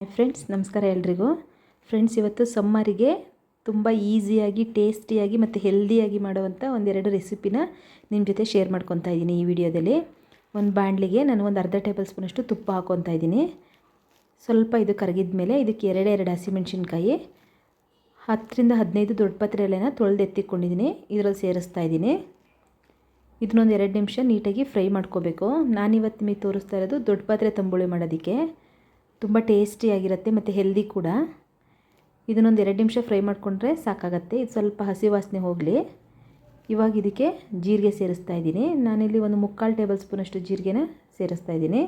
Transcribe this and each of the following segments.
Friends, ನಮಸ್ಕಾರ ಎಲ್ರಿಗೂ. Friends, ಇವತ್ತು ಸಮ್ಮರಿಗೆ ತುಂಬ ಈಸಿಯಾಗಿ, ಟೇಸ್ಟಿಯಾಗಿ ಮತ್ತು ಹೆಲ್ದಿಯಾಗಿ ಮಾಡುವಂಥ ಒಂದೆರಡು ರೆಸಿಪಿನ ನಿಮ್ಮ ಜೊತೆ ಶೇರ್ ಮಾಡ್ಕೊತಾ ಇದ್ದೀನಿ ಈ ವಿಡಿಯೋದಲ್ಲಿ. ಒಂದು ಬಾಣಲಿಗೆ ನಾನು ಒಂದು ಅರ್ಧ ಟೇಬಲ್ ಸ್ಪೂನಷ್ಟು ತುಪ್ಪ ಹಾಕ್ಕೊತಾ ಇದ್ದೀನಿ. ಸ್ವಲ್ಪ ಇದು ಕರಗಿದ ಮೇಲೆ ಇದಕ್ಕೆ ಎರಡೇ ಎರಡು ಹಸಿಮೆಣ್ಸಿನ್ಕಾಯಿ ಹತ್ತರಿಂದ ಹದಿನೈದು ದೊಡ್ಡ ಪತ್ರೆ ಎಲೆನ ತೊಳೆದು ಎತ್ತಿಕೊಂಡಿದ್ದೀನಿ, ಇದರಲ್ಲಿ ಸೇರಿಸ್ತಾ ಇದ್ದೀನಿ. ಇದನ್ನೊಂದು ಎರಡು ನಿಮಿಷ ನೀಟಾಗಿ ಫ್ರೈ ಮಾಡ್ಕೋಬೇಕು. ನಾನಿವತ್ತು ನಿಮಗೆ ತೋರಿಸ್ತಾ ಇರೋದು ದೊಡ್ಡ ಪಾತ್ರೆ ತಂಬುಳಿ ಮಾಡೋದಕ್ಕೆ. ತುಂಬ ಟೇಸ್ಟಿಯಾಗಿರುತ್ತೆ ಮತ್ತು ಹೆಲ್ದಿ ಕೂಡ. ಇದನ್ನೊಂದು ಎರಡು ನಿಮಿಷ ಫ್ರೈ ಮಾಡಿಕೊಂಡ್ರೆ ಸಾಕಾಗತ್ತೆ. ಇದು ಸ್ವಲ್ಪ ಹಸಿ ವಾಸನೆ ಹೋಗಲಿ. ಇವಾಗ ಇದಕ್ಕೆ ಜೀರಿಗೆ ಸೇರಿಸ್ತಾ ಇದ್ದೀನಿ. ನಾನಿಲ್ಲಿ ಒಂದು ಮುಕ್ಕಾಲು ಟೇಬಲ್ ಸ್ಪೂನಷ್ಟು ಜೀರಿಗೆನ ಸೇರಿಸ್ತಾ ಇದ್ದೀನಿ.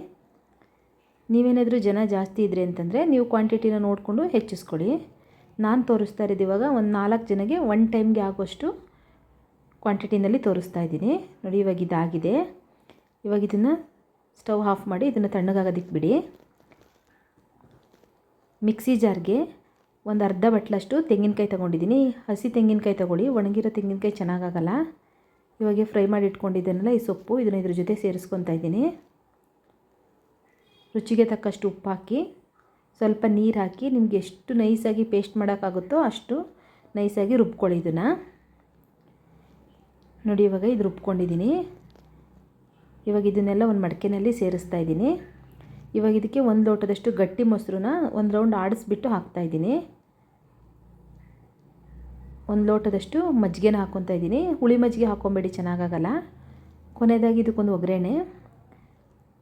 ನೀವೇನಾದರೂ ಜನ ಜಾಸ್ತಿ ಇದ್ದರೆ ಅಂತಂದರೆ ನೀವು ಕ್ವಾಂಟಿಟಿನ ನೋಡಿಕೊಂಡು ಹೆಚ್ಚಿಸ್ಕೊಳ್ಳಿ. ನಾನು ತೋರಿಸ್ತಾ ಇರೋದು ಇವಾಗ ಒಂದು ನಾಲ್ಕು ಜನಗೆ ಒನ್ ಟೈಮ್ಗೆ ಆಗುವಷ್ಟು ಕ್ವಾಂಟಿಟಿನಲ್ಲಿ ತೋರಿಸ್ತಾ ಇದ್ದೀನಿ. ನೋಡಿ ಇವಾಗ ಇದಾಗಿದೆ. ಇವಾಗ ಇದನ್ನು ಸ್ಟವ್ ಆಫ್ ಮಾಡಿ ಇದನ್ನು ತಣ್ಣಗಾಗೋದಕ್ಕೆ ಬಿಡಿ ಮಿಕ್ಸಿ ಜಾರ್ಗೆ ಒಂದು ಅರ್ಧ ಬಟ್ಲಷ್ಟು ತೆಂಗಿನಕಾಯಿ ತೊಗೊಂಡಿದ್ದೀನಿ. ಹಸಿ ತೆಂಗಿನಕಾಯಿ ತೊಗೊಳ್ಳಿ, ಒಣಗಿರೋ ತೆಂಗಿನಕಾಯಿ ಚೆನ್ನಾಗಾಗಲ್ಲ. ಇವಾಗ ಫ್ರೈ ಮಾಡಿ ಇಟ್ಕೊಂಡಿದ್ದೇನಲ್ಲ, ಈ ಸೊಪ್ಪು ಇದನ್ನು ಇದ್ರ ಜೊತೆ ಸೇರಿಸ್ಕೊತಾ ಇದ್ದೀನಿ. ರುಚಿಗೆ ತಕ್ಕಷ್ಟು ಉಪ್ಪು ಹಾಕಿ, ಸ್ವಲ್ಪ ನೀರು ಹಾಕಿ, ನಿಮಗೆ ಎಷ್ಟು ನೈಸಾಗಿ ಪೇಸ್ಟ್ ಮಾಡೋಕ್ಕಾಗುತ್ತೋ ಅಷ್ಟು ನೈಸಾಗಿ ರುಬ್ಕೊಳ್ಳಿ ಇದನ್ನು. ನೋಡಿ ಇವಾಗ ಇದು ರುಬ್ಕೊಂಡಿದ್ದೀನಿ. ಇವಾಗ ಇದನ್ನೆಲ್ಲ ಒಂದು ಮಡಕೆನಲ್ಲಿ ಸೇರಿಸ್ತಾ ಇದ್ದೀನಿ. ಇವಾಗ ಇದಕ್ಕೆ ಒಂದು ಲೋಟದಷ್ಟು ಗಟ್ಟಿ ಮೊಸರನ್ನ ಒಂದು ರೌಂಡ್ ಆಡಿಸ್ಬಿಟ್ಟು ಹಾಕ್ತಾಯಿದ್ದೀನಿ ಒಂದು ಲೋಟದಷ್ಟು ಮಜ್ಜಿಗೆನ ಹಾಕ್ಕೊತಾ ಇದ್ದೀನಿ. ಹುಳಿ ಮಜ್ಜಿಗೆ ಹಾಕ್ಕೊಬೇಡಿ ಚೆನ್ನಾಗಾಗಲ್ಲ. ಕೊನೆಯದಾಗಿ ಇದಕ್ಕೊಂದು ಒಗ್ಗರಣೆ.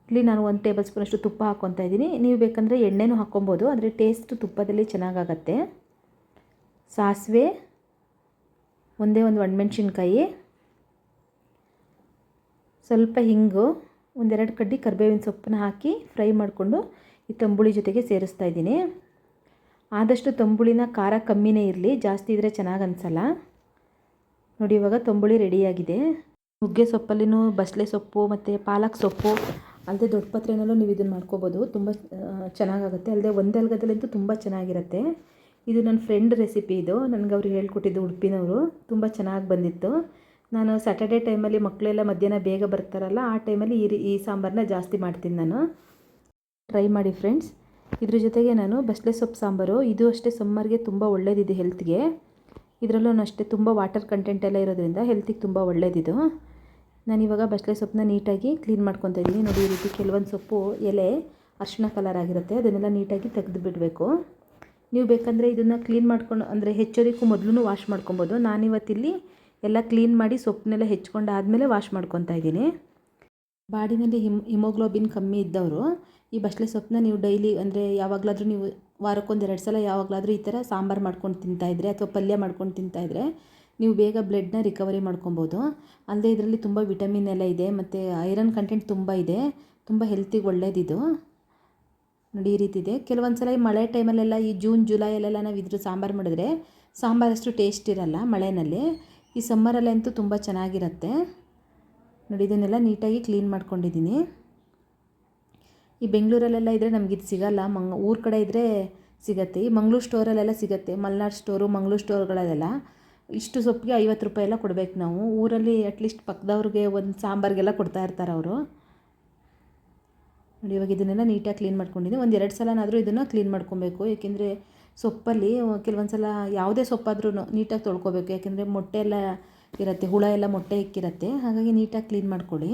ಇಲ್ಲಿ ನಾನು ಒಂದು ಟೇಬಲ್ ಸ್ಪೂನಷ್ಟು ತುಪ್ಪ ಹಾಕ್ಕೊತಾ ಇದ್ದೀನಿ. ನೀವು ಬೇಕಂದರೆ ಎಣ್ಣೆನೂ ಹಾಕ್ಕೊಬೋದು ಆದರೆ ಟೇಸ್ಟ್ ತುಪ್ಪದಲ್ಲಿ ಚೆನ್ನಾಗಾಗತ್ತೆ. ಸಾಸಿವೆ, ಒಂದೇ ಒಂದು ಒಣಮೆಣ್ಸಿನ್ಕಾಯಿ, ಸ್ವಲ್ಪ ಹಿಂಗು ಒಂದೆರಡು ಕಡ್ಡಿ ಕರಿಬೇವಿನ ಸೊಪ್ಪನ್ನ ಹಾಕಿ ಫ್ರೈ ಮಾಡಿಕೊಂಡು ಈ ತಂಬುಳಿ ಜೊತೆಗೆ ಸೇರಿಸ್ತಾ ಇದ್ದೀನಿ. ಆದಷ್ಟು ತಂಬುಳಿನ ಖಾರ ಕಮ್ಮಿನೇ ಇರಲಿ, ಜಾಸ್ತಿ ಇದ್ದರೆ ಚೆನ್ನಾಗಿ ಅನಿಸಲ್ಲ. ನೋಡಿ, ಇವಾಗ ತಂಬುಳಿ ರೆಡಿಯಾಗಿದೆ. ನುಗ್ಗೆ ಸೊಪ್ಪಲ್ಲಿನೂ ಬಸಳೆ ಸೊಪ್ಪು ಮತ್ತು ಪಾಲಕ್ ಸೊಪ್ಪು ಅಲ್ಲದೆ ದೊಡ್ಡ ಪತ್ರೆನಲ್ಲೂ ನೀವು ಇದನ್ನು ಮಾಡ್ಕೋಬೋದು. ತುಂಬ ಚೆನ್ನಾಗಾಗುತ್ತೆ. ಅಲ್ಲದೆ ಒಂದಲ್ಗದಲ್ಲಂತೂ ತುಂಬ ಚೆನ್ನಾಗಿರುತ್ತೆ. ಇದು ನನ್ನ ಫ್ರೆಂಡ್ ರೆಸಿಪಿ ಇದು. ನನಗೆ ಅವರು ಹೇಳ್ಕೊಟ್ಟಿದ್ದು ಉಡುಪಿನವರು. ತುಂಬ ಚೆನ್ನಾಗಿ ಬಂದಿತ್ತು. ನಾನು ಸ್ಯಾಟರ್ಡೇ ಟೈಮಲ್ಲಿ ಮಕ್ಕಳೆಲ್ಲ ಮಧ್ಯಾಹ್ನ ಬೇಗ ಬರ್ತಾರಲ್ಲ, ಆ ಟೈಮಲ್ಲಿ ಈ ಈ ಸಾಂಬಾರನ್ನ ಜಾಸ್ತಿ ಮಾಡ್ತೀನಿ ನಾನು. ಟ್ರೈ ಮಾಡಿ ಫ್ರೆಂಡ್ಸ್ ಇದ್ರ ಜೊತೆಗೆ ನಾನು ಬಸಳೆ ಸೊಪ್ಪು ಸಾಂಬಾರು, ಇದು ಅಷ್ಟೇ ಸಮ್ಮರ್ಗೆ ತುಂಬ ಒಳ್ಳೇದಿದೆ ಹೆಲ್ತ್ಗೆ ಇದರಲ್ಲೂ ಅಷ್ಟೇ ತುಂಬ ವಾಟರ್ ಕಂಟೆಂಟ್ ಎಲ್ಲ ಇರೋದ್ರಿಂದ ಹೆಲ್ತಿಗೆ ತುಂಬ ಒಳ್ಳೇದಿದು. ನಾನಿವಾಗ ಬಸಳೆ ಸೊಪ್ಪನ್ನ ನೀಟಾಗಿ ಕ್ಲೀನ್ ಮಾಡ್ಕೊತಾ ಇದ್ದೀನಿ. ನೋಡಿ ಈ ರೀತಿ ಕೆಲವೊಂದು ಸೊಪ್ಪು, ಎಲೆ ಅರ್ಶಿನ ಕಲರ್ ಆಗಿರುತ್ತೆ. ಅದನ್ನೆಲ್ಲ ನೀಟಾಗಿ ತೆಗೆದು ಬಿಡಬೇಕು. ನೀವು ಬೇಕಂದರೆ ಇದನ್ನು ಕ್ಲೀನ್ ಮಾಡ್ಕೊಂಡು, ಅಂದರೆ ಹೆಚ್ಚೋದಕ್ಕೂ ಮೊದಲು ವಾಶ್ ಮಾಡ್ಕೊಬೋದು. ನಾನಿವತ್ತಿಲ್ಲಿ ಎಲ್ಲ ಕ್ಲೀನ್ ಮಾಡಿ ಸೊಪ್ಪನ್ನೆಲ್ಲ ಹೆಚ್ಕೊಂಡು ಆದಮೇಲೆ ವಾಶ್ ಮಾಡ್ಕೊತಾ ಇದ್ದೀನಿ. ಬಾಡಿನಲ್ಲಿ ಹಿಮ್, ಹಿಮೋಗ್ಲೋಬಿನ್ ಕಮ್ಮಿ ಇದ್ದವರು, ಈ ಬಸಳೆ ಸೊಪ್ಪನ್ನ ನೀವು ಡೈಲಿ ಅಂದರೆ ಯಾವಾಗಲಾದರೂ ನೀವು ವಾರಕ್ಕೊಂದು ಎರಡು ಸಲ ಯಾವಾಗಲಾದರೂ ಈ ಥರ ಸಾಂಬಾರು ಮಾಡ್ಕೊಂಡು ತಿಂತಾಯಿದ್ರೆ ಅಥವಾ ಪಲ್ಯ ಮಾಡ್ಕೊಂಡು ತಿಂತಾಯಿದ್ರೆ ನೀವು ಬೇಗ ಬ್ಲಡ್ನ ರಿಕವರಿ ಮಾಡ್ಕೊಬೋದು. ಅಲ್ಲದೆ ಇದರಲ್ಲಿ ತುಂಬ ವಿಟಮಿನ್ ಎಲ್ಲ ಇದೆ ಮತ್ತು ಐರನ್ ಕಂಟೆಂಟ್ ತುಂಬ ಇದೆ, ತುಂಬ ಹೆಲ್ತಿಗೆ ಒಳ್ಳೇದಿದು. ನೋಡಿ ಈ ರೀತಿ ಇದೆ. ಕೆಲವೊಂದು ಸಲ ಈ ಮಳೆ ಟೈಮಲ್ಲೆಲ್ಲ ಈ ಜೂನ್, ಜುಲೈಯಲ್ಲೆಲ್ಲ ನಾವು ಇದ್ರ ಸಾಂಬಾರು ಮಾಡಿದ್ರೆ ಸಾಂಬಾರಷ್ಟು ಟೇಸ್ಟ್ ಇರಲ್ಲ ಮಳೆಯಲ್ಲಿ ಈ ಸಮ್ಮರಲ್ಲಂತೂ ತುಂಬ ಚೆನ್ನಾಗಿರುತ್ತೆ. ನೋಡಿ, ಇದನ್ನೆಲ್ಲ ನೀಟಾಗಿ ಕ್ಲೀನ್ ಮಾಡ್ಕೊಂಡಿದ್ದೀನಿ. ಈ ಬೆಂಗಳೂರಲ್ಲೆಲ್ಲ ಇದ್ದರೆ ನಮ್ಗೆ ಇದು ಸಿಗಲ್ಲ. ಮಂಗ್, ಊರ ಕಡೆ ಇದ್ದರೆ ಸಿಗತ್ತೆ. ಈ ಮಂಗ್ಳೂರು ಸ್ಟೋರಲ್ಲೆಲ್ಲ ಸಿಗುತ್ತೆ. ಮಲ್ನಾಡ್ ಸ್ಟೋರು, ಮಂಗ್ಳೂರು ಸ್ಟೋರ್ಗಳಲ್ಲೆಲ್ಲ. ಇಷ್ಟು ಸೊಪ್ಪಿಗೆ ಐವತ್ತು ರೂಪಾಯಿ ಎಲ್ಲ ಕೊಡಬೇಕು ನಾವು. ಊರಲ್ಲಿ ಅಟ್ಲೀಸ್ಟ್ ಪಕ್ಕದವ್ರಿಗೆ ಒಂದು ಸಾಂಬಾರ್ಗೆಲ್ಲ ಕೊಡ್ತಾ ಇರ್ತಾರೆ ಅವರು. ನೋಡಿ, ಇವಾಗ ಇದನ್ನೆಲ್ಲ ನೀಟಾಗಿ ಕ್ಲೀನ್ ಮಾಡ್ಕೊಂಡಿದ್ದೀನಿ. ಒಂದು ಎರಡು ಸಲನಾದರೂ ಇದನ್ನು ಕ್ಲೀನ್ ಮಾಡ್ಕೊಬೇಕು. ಏಕೆಂದರೆ ಸೊಪ್ಪಲ್ಲಿ ಕೆಲವೊಂದು ಸಲ ಯಾವುದೇ ಸೊಪ್ಪಾದ್ರೂ ನೀಟಾಗಿ ತೊಳ್ಕೊಬೇಕು. ಯಾಕೆಂದರೆ ಮೊಟ್ಟೆ ಎಲ್ಲ ಇರುತ್ತೆ, ಹುಳ ಎಲ್ಲ ಮೊಟ್ಟೆ ಇಕ್ಕಿರುತ್ತೆ. ಹಾಗಾಗಿ ನೀಟಾಗಿ ಕ್ಲೀನ್ ಮಾಡ್ಕೊಳ್ಳಿ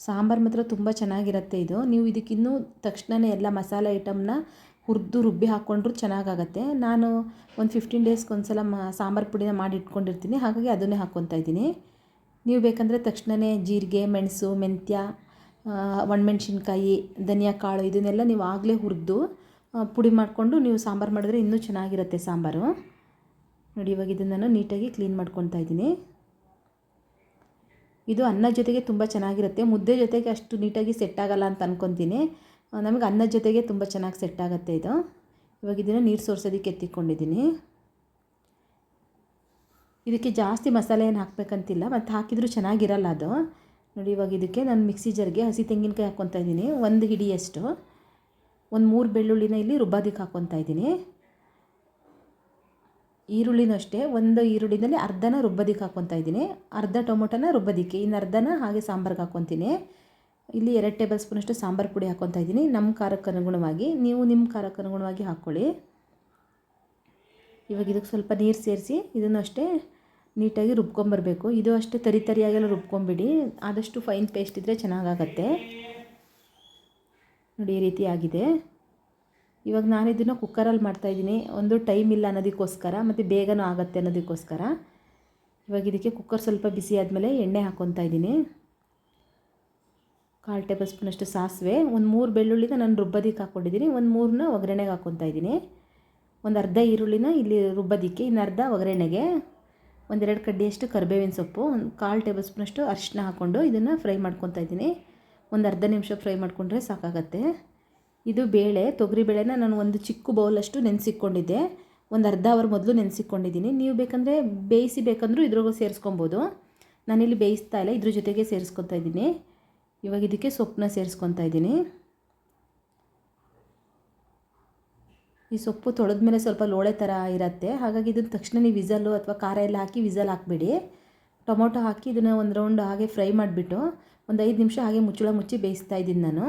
ಸಾಂಬಾರು ಮಾತ್ರ ತುಂಬ ಚೆನ್ನಾಗಿರುತ್ತೆ ಇದು. ನೀವು ಇದಕ್ಕಿನ್ನೂ ತಕ್ಷಣವೇ ಎಲ್ಲ ಮಸಾಲೆ ಐಟಮ್ನ ಹುರಿದು ರುಬ್ಬಿ ಹಾಕ್ಕೊಂಡ್ರು ಚೆನ್ನಾಗಾಗತ್ತೆ. ನಾನು ಒಂದು ಫಿಫ್ಟೀನ್ ಡೇಸ್ಗೆ ಒಂದು ಸಲ ಮ, ಸಾಂಬಾರು ಪುಡಿನ ಮಾಡಿ ಇಟ್ಕೊಂಡಿರ್ತೀನಿ. ಹಾಗಾಗಿ ಅದನ್ನೇ ಹಾಕ್ಕೊತಾ ಇದ್ದೀನಿ. ನೀವು ಬೇಕಂದರೆ ತಕ್ಷಣವೇ ಜೀರಿಗೆ, ಮೆಣಸು, ಮೆಂತ್ಯ ಒಣಮೆಣ್ಸಿನ್ಕಾಯಿ, ಧನಿಯಾ ಕಾಳು ಇದನ್ನೆಲ್ಲ ನೀವು ಆಗಲೇ ಹುರಿದು ಪುಡಿ ಮಾಡಿಕೊಂಡು ನೀವು ಸಾಂಬಾರು ಮಾಡಿದ್ರೆ ಇನ್ನೂ ಚೆನ್ನಾಗಿರುತ್ತೆ ಸಾಂಬಾರು. ನೋಡಿ, ಇವಾಗ ಇದನ್ನು ನಾನು ನೀಟಾಗಿ ಕ್ಲೀನ್ ಮಾಡ್ಕೊತಾ ಇದ್ದೀನಿ. ಇದು ಅನ್ನ ಜೊತೆಗೆ ತುಂಬ ಚೆನ್ನಾಗಿರುತ್ತೆ. ಮುದ್ದೆ ಜೊತೆಗೆ ಅಷ್ಟು ನೀಟಾಗಿ ಸೆಟ್ ಆಗಲ್ಲ ಅಂತ ಅಂದ್ಕೊತೀನಿ ನಮಗೆ ಅನ್ನ ಜೊತೆಗೆ ತುಂಬ ಚೆನ್ನಾಗಿ ಸೆಟ್ ಆಗುತ್ತೆ ಇದು. ಇವಾಗ ಇದನ್ನು ನೀರು ಸೋರ್ಸೋದಕ್ಕೆ ಎತ್ತಿಕೊಂಡಿದ್ದೀನಿ ಇದಕ್ಕೆ ಜಾಸ್ತಿ ಮಸಾಲೆ ಏನು ಹಾಕಬೇಕಂತಿಲ್ಲ, ಮತ್ತು ಹಾಕಿದರೂ ಚೆನ್ನಾಗಿರಲ್ಲ ಅದು. ನೋಡಿ, ಇವಾಗ ಇದಕ್ಕೆ ನಾನು ಮಿಕ್ಸಿ ಜರ್ಗೆ ಹಸಿ ತೆಂಗಿನಕಾಯಿ ಹಾಕ್ಕೊತಾ ಇದ್ದೀನಿ. ಒಂದು ಹಿಡಿಯಷ್ಟು. ಒಂದು ಮೂರು ಬೆಳ್ಳುಳ್ಳಿನ ಇಲ್ಲಿ ರುಬ್ಬಾದಿಗೆ ಹಾಕ್ಕೊತಾ ಇದ್ದೀನಿ. ಈರುಳ್ಳಿನೂ ಅಷ್ಟೇ, ಒಂದು ಈರುಳ್ಳಿನಲ್ಲಿ ಅರ್ಧನ ರುಬ್ಬದಿಕ್ಕೆ ಹಾಕ್ಕೊತಾ ಇದ್ದೀನಿ. ಅರ್ಧ ಟೊಮೊಟೊನ ರುಬ್ಬದಿಕ್ಕೆ, ಇನ್ನು ಅರ್ಧನ ಹಾಗೆ ಸಾಂಬಾರ್ಗೆ ಹಾಕ್ಕೊತೀನಿ ಇಲ್ಲಿ ಎರಡು ಟೇಬಲ್ ಸ್ಪೂನಷ್ಟು ಸಾಂಬಾರು ಪುಡಿ ಹಾಕ್ಕೊತಾ ಇದ್ದೀನಿ. ನಮ್ಮ ಖಾರಕ್ಕೆ ಅನುಗುಣವಾಗಿ, ನೀವು ನಿಮ್ಮ ಖಾರಕ್ಕೆ ಅನುಗುಣವಾಗಿ ಹಾಕ್ಕೊಳ್ಳಿ ಇವಾಗ ಇದಕ್ಕೆ ಸ್ವಲ್ಪ ನೀರು ಸೇರಿಸಿ, ಇದನ್ನು ಅಷ್ಟೇ ನೀಟಾಗಿ ರುಬ್ಕೊಂಬರ್ಬೇಕು. ಇದು ಅಷ್ಟೇ ತರಿ ತರಿಯಾಗೆಲ್ಲ ರುಬ್ಕೊಂಬಿಡಿ. ಆದಷ್ಟು ಫೈನ್ ಪೇಸ್ಟ್ ಇದ್ದರೆ ಚೆನ್ನಾಗಾಗತ್ತೆ. ನೋಡಿ, ಈ ರೀತಿ ಆಗಿದೆ. ಇವಾಗ ನಾನು ಇದನ್ನು ಕುಕ್ಕರಲ್ಲಿ ಮಾಡ್ತಾಯಿದ್ದೀನಿ ಒಂದು ಟೈಮ್ ಇಲ್ಲ ಅನ್ನೋದಕ್ಕೋಸ್ಕರ, ಮತ್ತು ಬೇಗನೂ ಆಗುತ್ತೆ ಅನ್ನೋದಕ್ಕೋಸ್ಕರ. ಇವಾಗ ಇದಕ್ಕೆ ಕುಕ್ಕರ್ ಸ್ವಲ್ಪ ಬಿಸಿ ಆದಮೇಲೆ ಎಣ್ಣೆ ಹಾಕ್ಕೊತಾ ಇದ್ದೀನಿ. ಕಾಲು ಟೇಬಲ್ ಸ್ಪೂನಷ್ಟು ಸಾಸಿವೆ, ಒಂದು ಮೂರು ಬೆಳ್ಳುಳ್ಳಿನ ನಾನು ರುಬ್ಬೋದಿಕ್ಕೆ ಹಾಕ್ಕೊಂಡಿದ್ದೀನಿ ಒಂದು ಮೂರನ್ನ ಒಗ್ಗರಣೆಗೆ ಹಾಕ್ಕೊತಾ ಇದ್ದೀನಿ. ಒಂದು ಅರ್ಧ ಈರುಳ್ಳಿನ ಇಲ್ಲಿ ರುಬ್ಬೋದಿಕ್ಕೆ, ಇನ್ನು ಅರ್ಧ ಒಗ್ಗರಣೆಗೆ. ಒಂದೆರಡು ಕಡ್ಡಿಯಷ್ಟು ಕರಿಬೇವಿನ ಸೊಪ್ಪು, ಒಂದು ಕಾಲು ಟೇಬಲ್ ಸ್ಪೂನಷ್ಟು ಅರಿಶಿನ ಹಾಕ್ಕೊಂಡು ಇದನ್ನು ಫ್ರೈ ಮಾಡ್ಕೊತಾ ಇದ್ದೀನಿ. ಒಂದು ಅರ್ಧ ನಿಮಿಷ ಫ್ರೈ ಮಾಡಿಕೊಂಡ್ರೆ ಸಾಕಾಗತ್ತೆ. ಇದು ಬೇಳೆ, ತೊಗರಿ ಬೇಳೆನ ನಾನು ಒಂದು ಚಿಕ್ಕ ಬೌಲಷ್ಟು ನೆನೆಸಿಕ್ಕೊಂಡಿದ್ದೆ ಒಂದು ಅರ್ಧ ಅವರ್ ಮೊದಲು ನೆನೆಸಿಕೊಂಡಿದ್ದೀನಿ ನೀವು ಬೇಕಂದರೆ ಬೇಯಿಸಿ ಬೇಕಂದರೂ ಇದ್ರಾಗೂ ಸೇರಿಸ್ಕೊಬೋದು. ನಾನಿಲ್ಲಿ ಬೇಯಿಸ್ತಾ ಇಲ್ಲ, ಇದ್ರ ಜೊತೆಗೆ ಸೇರಿಸ್ಕೊತಾ ಇದ್ದೀನಿ. ಇವಾಗ ಇದಕ್ಕೆ ಸೊಪ್ಪನ್ನ ಸೇರಿಸ್ಕೊತಾ ಇದ್ದೀನಿ. ಈ ಸೊಪ್ಪು ತೊಳೆದ ಮೇಲೆ ಸ್ವಲ್ಪ ಲೋಳೆ ಥರ ಇರುತ್ತೆ. ಹಾಗಾಗಿ ಇದನ್ನು ತಕ್ಷಣ ನೀವು ವಿಸಲ್ಲು ಅಥವಾ ಖಾರ ಎಲ್ಲ ಹಾಕಿ ವಿಸಲ್ ಹಾಕಬೇಡಿ. ಟೊಮೊಟೊ ಹಾಕಿ ಇದನ್ನು ಒಂದು ರೌಂಡ್ ಹಾಗೆ ಫ್ರೈ ಮಾಡಿಬಿಟ್ಟು ಒಂದು ಐದು ನಿಮಿಷ ಹಾಗೆ ಮುಚ್ಚಳ ಮುಚ್ಚಿ ಬೇಯಿಸ್ತಾ ಇದ್ದೀನಿ ನಾನು.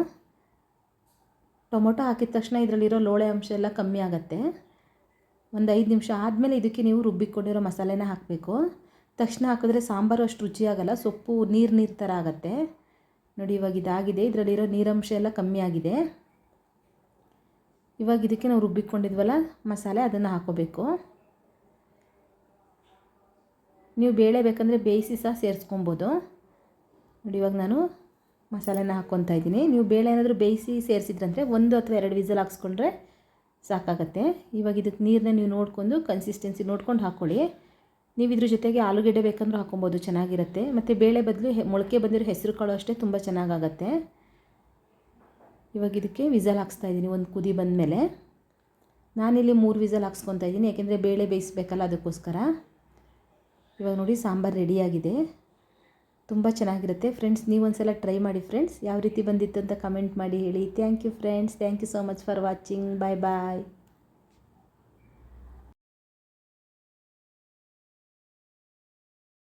ಟೊಮೊಟೊ ಹಾಕಿದ ತಕ್ಷಣ ಇದರಲ್ಲಿರೋ ಲೋಳೆ ಅಂಶ ಎಲ್ಲ ಕಮ್ಮಿ ಆಗುತ್ತೆ. ಒಂದು ಐದು ನಿಮಿಷ ಆದಮೇಲೆ ಇದಕ್ಕೆ ನೀವು ರುಬ್ಬಿಕೊಂಡಿರೋ ಮಸಾಲೆನ ಹಾಕಬೇಕು. ತಕ್ಷಣ ಹಾಕಿದ್ರೆ ಸಾಂಬಾರು ಅಷ್ಟು ರುಚಿಯಾಗಲ್ಲ ಸೊಪ್ಪು ನೀರು ನೀರು ಥರ ಆಗುತ್ತೆ. ನೋಡಿ, ಇವಾಗ ಇದಾಗಿದೆ. ಇದರಲ್ಲಿರೋ ನೀರಂಶ ಎಲ್ಲ ಕಮ್ಮಿ ಆಗಿದೆ. ಇವಾಗ ಇದಕ್ಕೆ ನಾವು ರುಬ್ಬಿಕೊಂಡಿದ್ವಲ್ಲ ಮಸಾಲೆ, ಅದನ್ನು ಹಾಕೋಬೇಕು. ನೀವು ಬೇಳೆ ಬೇಕಂದರೆ ಬೇಯಿಸಿ ಸಹ ಸೇರಿಸ್ಕೊಬೋದು. ನೋಡಿ, ಇವಾಗ ನಾನು ಮಸಾಲೆನ ಹಾಕ್ಕೊತಾ ಇದ್ದೀನಿ. ನೀವು ಬೇಳೆ ಏನಾದರೂ ಬೇಯಿಸಿ ಸೇರಿಸಿದ್ರಂದರೆ ಒಂದು ಅಥವಾ ಎರಡು ವಿಸಲ್ ಹಾಕ್ಸ್ಕೊಂಡ್ರೆ ಸಾಕಾಗತ್ತೆ. ಇವಾಗ ಇದಕ್ಕೆ ನೀರನ್ನ ನೀವು ನೋಡ್ಕೊಂಡು ಕನ್ಸಿಸ್ಟೆನ್ಸಿ ನೋಡ್ಕೊಂಡು ಹಾಕ್ಕೊಳ್ಳಿ ನೀವು ಇದ್ರ ಜೊತೆಗೆ ಆಲೂಗೆಡ್ಡೆ ಬೇಕಂದ್ರೂ ಹಾಕೊಬೋದು ಚೆನ್ನಾಗಿರುತ್ತೆ. ಮತ್ತು ಬೇಳೆ ಬದಲು ಮೊಳಕೆ ಬಂದಿರೋ ಹೆಸರು ಕಾಳು ಅಷ್ಟೇ ತುಂಬ ಚೆನ್ನಾಗಾಗತ್ತೆ. ಇವಾಗ ಇದಕ್ಕೆ ವಿಸಲ್ ಹಾಕ್ಸ್ತಾ ಇದ್ದೀನಿ, ಒಂದು ಕುದಿ ಬಂದಮೇಲೆ. ನಾನಿಲ್ಲಿ ಮೂರು ವಿಸಲ್ ಹಾಕ್ಸ್ಕೊತಾ ಇದ್ದೀನಿ, ಯಾಕೆಂದರೆ ಬೇಳೆ ಬೇಯಿಸ್ಬೇಕಲ್ಲ ಅದಕ್ಕೋಸ್ಕರ. ಇವಾಗ ನೋಡಿ, ಸಾಂಬಾರು ರೆಡಿಯಾಗಿದೆ ತುಂಬ ಚೆನ್ನಾಗಿರುತ್ತೆ. ಫ್ರೆಂಡ್ಸ್ ನೀವು ಒಂದ್ಸಲ ಟ್ರೈ ಮಾಡಿ ಫ್ರೆಂಡ್ಸ್ ಯಾವ ರೀತಿ ಬಂದಿತ್ತು ಅಂತ ಕಮೆಂಟ್ ಮಾಡಿ ಹೇಳಿ. Thank you friends thank you so much for watching bye bye